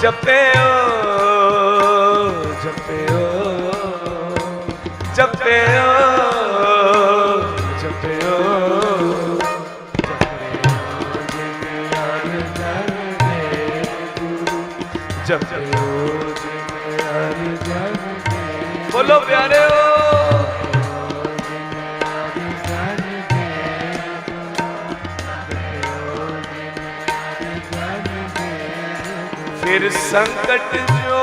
ਜਪਿਓ ਜਪਿਓ ਜਪਿਓ ਜਪਿਓ। ਜਪਿਓ ਜਿਨ ਬੋਲੋ ਪਿਆਰਿਓ। ਫਿਰ ਸੰਕਟ ਜੋ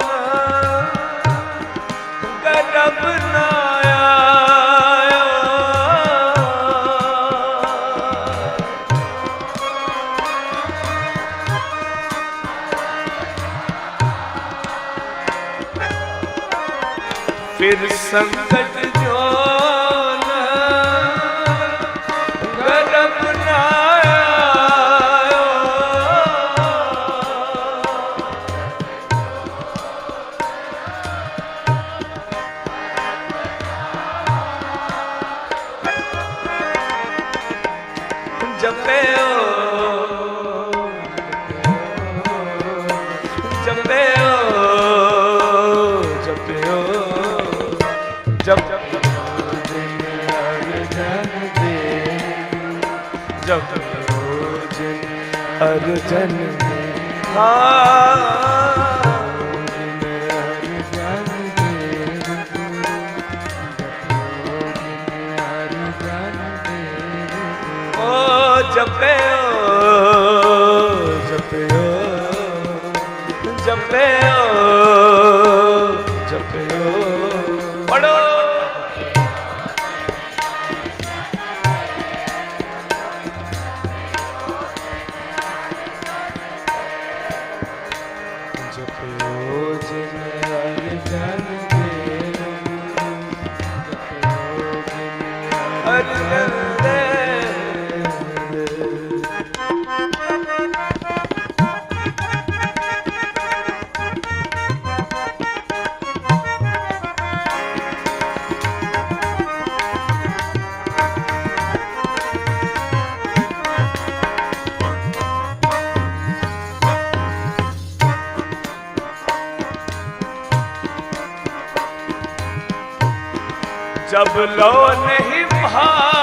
ਨਾ ਗਰਬ ਨਾ ਫਿਰ ਸੰਕਟ ਦੇ। ਹਾਂ। ਜਪਿਓ ਜਪਿਓ ਜਪਿਓ ਜਪਿਓ। ਪੜੋ ਜਪਿਓ ਜਿਨ ਜਨ ਦੇ ਜਪਿਓ ਜਿਨ ਹਰ जब लो नहीं भा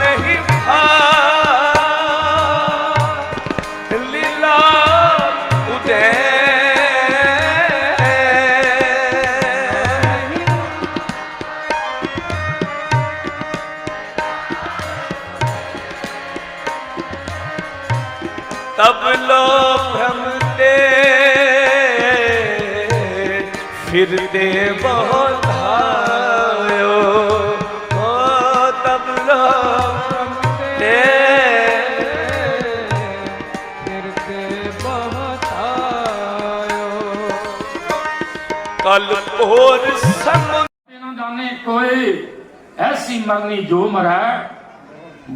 तब लो भ्रमते फिरते बहुत आयो हो तब लो भ्रमते फिरते बहुत आयो कल और सम जाने कोई ऐसी मरनी जो मरा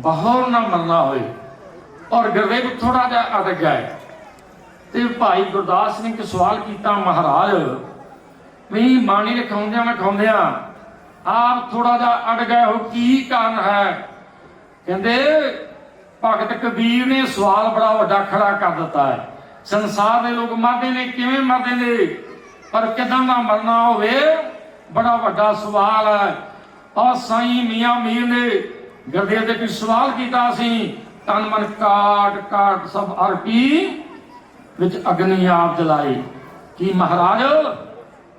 बहुत ना मरना होए ਔਰ ਗੁਰਦੇਵ ਥੋੜਾ ਜਿਹਾ ਅੜ ਗਏ। ਤੇ ਭਾਈ ਗੁਰਦਾਸ ਨੇ ਇੱਕ ਸਵਾਲ ਕੀਤਾ, ਮਹਾਰਾਜ, ਵੀ ਬਾਣੀ ਲਿਖਾਉਂਦਿਆਂ ਮੈਂ ਖਾਉਂਦਿਆਂ ਆਪ ਥੋੜਾ ਜਿਹਾ ਅੜ ਗਏ ਹੋ, ਕੀ ਕਾਰਨ ਹੈ? ਕਹਿੰਦੇ, ਭਗਤ ਕਬੀਰ ਨੇ ਸਵਾਲ ਬੜਾ ਵੱਡਾ ਖੜਾ ਕਰ ਦਿੱਤਾ ਹੈ। ਸੰਸਾਰ ਦੇ ਲੋਕ ਮਰਦੇ ਨੇ, ਕਿਵੇਂ ਮਰਦੇ ਨੇ? ਪਰ ਕਿਦਾਂ ਦਾ ਮਰਨਾ ਹੋਵੇ, ਬੜਾ ਵੱਡਾ ਸਵਾਲ ਹੈ। ਔਰ ਸਾਈਂ ਮੀਆਂ ਮੀਰ ਨੇ ਗੁਰਦੇਵ ਦੇ ਕੋਈ ਸਵਾਲ ਕੀਤਾ ਸੀ। ਤਨ ਮਨ ਕਾਟ ਕਾਟ ਸਭ ਅਰਪੀ ਵਿੱਚ ਅਗਨੀ ਆਪ ਜਲਾਈ। ਕੀ ਮਹਾਰਾਜ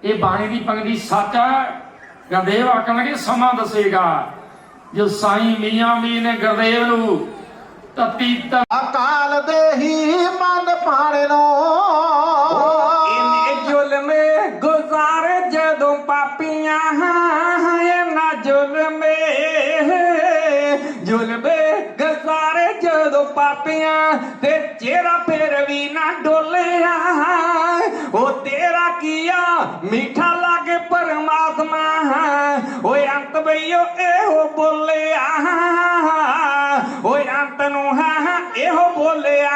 ਇਹ ਬਾਣੀ ਦੀ ਪੰਗਤੀ ਸੱਚ ਹੈ? ਗੁਰਦੇਵ ਆਖਣਗੇ ਸਮਾਂ ਦੱਸੇਗਾ। ਜੋ ਸਾਈਂ ਮੀਆਂ ਮੀ ਨੇ ਗੁਰਦੇਵ ਨੂੰ ਤਤੀ ਤ ਅਕਾਲ ਦੇ ਹੀ ਮਨ ਪਾਣਨੋ ਇਨੇ ਜ਼ੁਲਮੇ ਗੁਜ਼ਾਰੇ ਜਦੋਂ ਪਾਪੀਆਂ ਇਹਨਾਂ ਜ਼ੁਲਮੇ ਜ਼ੁਲਮੇ ਗੁਜ਼ਾਰੇ ਜਦੋਂ ਪਾਪੀਆਂ ਤੇ ਚਿਹਰਾ ਫਿਰ ਵੀ ਨਾ ਡੋਲਿਆ, ਉਹ ਤੇਰਾ ਕੀਆ ਮਿੱਠਾ ਲਾਗੇ ਪਰਮਾਤਮਾ, ਓਏ ਅੰਤ ਬਈਓ ਇਹੋ ਬੋਲਿਆ, ਓਏ ਅੰਤ ਨੂੰ ਹਾਂ ਹਾਂ, ਇਹੋ ਬੋਲਿਆ